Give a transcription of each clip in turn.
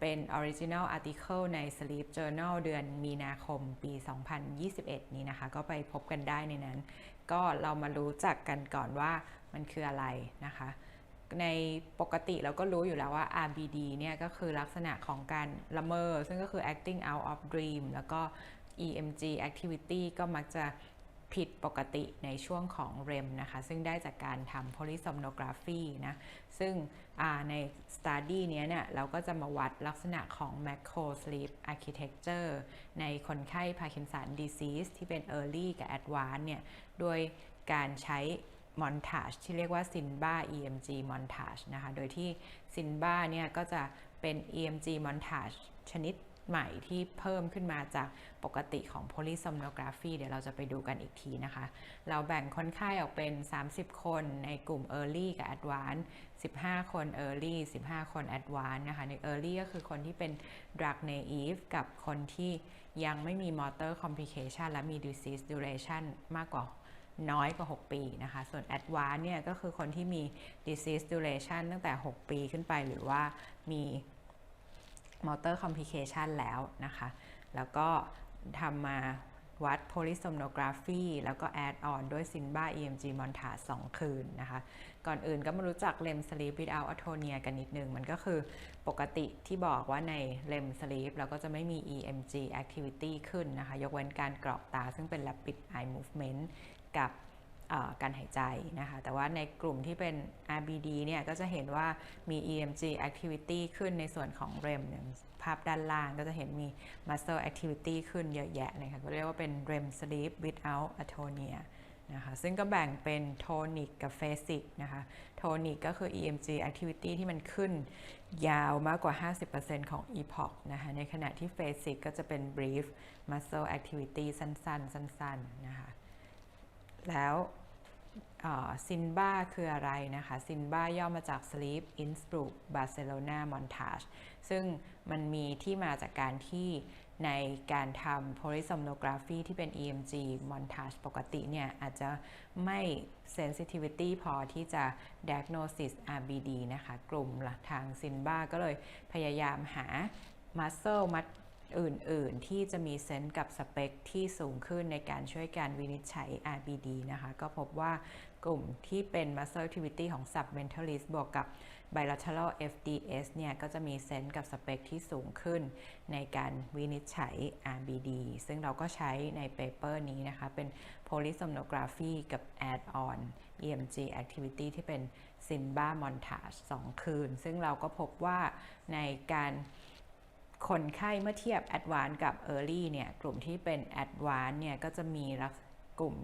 เป็น Original Article ใน Sleep Journal เดือนมีนาคมปี 2021 นี้นะคะ ก็ไปพบกันได้ในนั้น ก็เรามารู้จักกันก่อนว่ามันคืออะไรนะคะ ในปกติเราก็รู้อยู่แล้วว่า RBD เนี่ยก็คือลักษณะของการละเมอ ซึ่งก็คือ acting out of dream แล้วก็ EMG activity ก็มักจะ ผิดปกติในช่วงของ REM นะคะ ซึ่งได้จากการทำ polysomnography นะ ซึ่งใน study นี้เนี่ย เราก็จะมาวัดลักษณะของ macro sleep architecture ในคนไข้ Parkinson disease ที่เป็น early กับ advanced เนี่ย โดยการใช้ montage ที่เรียกว่า Sinba EMG montage นะคะ โดยที่ Sinba เนี่ย ก็จะเป็น EMG montage ชนิด ใหม่ที่เพิ่มขึ้นมาจากปกติของ polysomnography เดี๋ยวเราจะไปดูกันอีกทีนะคะ เราแบ่งคนไข้ออกเป็น 30 คนในกลุ่ม early กับ advanced 15 คน early 15 คน advanced นะคะ ใน early ก็คือคนที่เป็น drug naive กับคนที่ยังไม่มี motor complication และมี disease duration มากกว่าน้อยกว่า 6 ปีนะคะ ส่วน advanced เนี่ยก็คือคนที่มี disease duration ตั้งแต่ 6 ปีขึ้นไปหรือว่ามี มอเตอร์คอมพิเคชันแล้วนะคะ แล้วก็ทำมาวัดโพลิสโซมโนกราฟีแล้วก็แอดออนด้วยซินบ้า EMG มอนทาสองคืนนะคะ ก่อนอื่นก็มารู้จักเลมสลีปวิดเอาอัโทเนียกันนิดนึง มันก็คือปกติที่บอกว่าในเลมสลีปเราก็จะไม่มี EMG activity ขึ้นนะคะ ยกเว้นการกรอกตาซึ่งเป็น rapid eye movement กับ การหายใจนะคะ แต่ว่าในกลุ่มที่เป็น RBD เนี่ยก็จะเห็นว่ามี EMG activity ขึ้นในส่วนของ REM อย่างภาพด้านล่างก็จะเห็นมี muscle activity ขึ้นเยอะแยะเลยค่ะก็เรียกว่าเป็น REM sleep without atonia นะคะซึ่งก็แบ่งเป็นโทนิกกับเฟสิกนะคะโทนิกก็คือ EMG activity ที่มันขึ้นยาวมากกว่า 50%ของ epoch นะคะในขณะที่เฟสิกก็จะเป็น brief muscle activity สั้นๆ สั้นๆนะคะ แล้วซินบ้าคืออะไรนะคะ ซินบ้าย่อมาจาก Sleep Innsbruck Barcelona Montage ซึ่งมันมีที่มาจากการที่ในการทำ polysomnography ที่เป็น EMG montage ปกติเนี่ย อาจจะไม่ sensitivity พอที่จะ diagnosis RBD นะคะ กลุ่มทางซินบ้าก็เลยพยายามหา muscle มัด อื่น ๆ ที่จะมีเซนส์กับสเปคที่สูงขึ้นในการช่วยการวินิจฉัย RBD นะคะ ก็พบว่ากลุ่มที่เป็น muscle activity ของ submentalist บวกกับ bilateral FDS เนี่ย ก็จะมีเซนส์กับสเปคที่สูงขึ้นในการวินิจฉัย RBD ซึ่งเราก็ใช้ในเปเปอร์นี้นะคะ เป็น polysomnography กับ add-on EMG activity ที่เป็น Simba montage 2 คืน ซึ่งเราก็พบว่าในการ คนไข้เมื่อเทียบ Advanced กับ Early เนี่ยกลุ่มที่เป็น Advanced เนี่ยก็จะมีกลุ่ม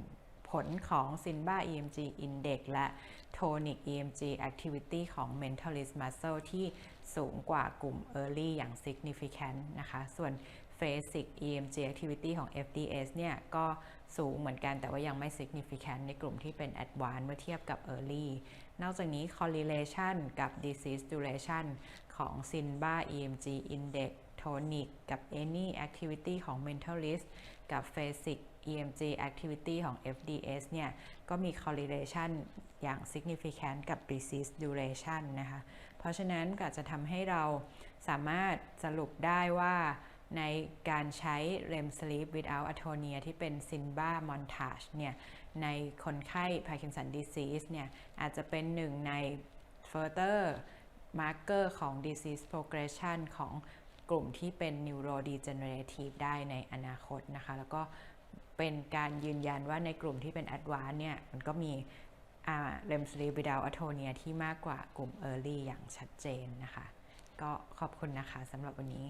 ผลของ SINBA EMG Index และ Tonic EMG Activity ของ Mentalist Muscle ที่สูงกว่ากลุ่ม Early อย่าง Significant นะคะ ส่วน Phasic EMG Activity ของ FDS เนี่ยก็สูงเหมือนกันแต่ว่ายังไม่ significant ในกลุ่มที่เป็น advanced เมื่อเทียบกับ early นอกจากนี้ correlation กับ disease duration ของ SINBA EMG index tonic กับ any activity ของ mentalist กับ phasic EMG activity ของ FDS เนี่ย ก็มี correlation อย่าง significant กับ disease duration นะคะ เพราะฉะนั้นก็จะทำให้เราสามารถสรุปได้ว่า ในการใช้ REM sleep without atonia ที่เป็น Simba montage เนี่ยในคนไข้ Parkinson disease เนี่ยอาจจะเป็นหนึ่งใน further marker ของ disease progression ของกลุ่มที่เป็น neurodegenerative ได้ในอนาคตนะคะ แล้วก็เป็นการยืนยันว่าในกลุ่มที่เป็น advanced เนี่ยมันก็มี REM sleep without atonia ที่มากกว่ากลุ่ม early อย่างชัดเจนนะคะ ก็ขอบคุณนะคะสำหรับวันนี้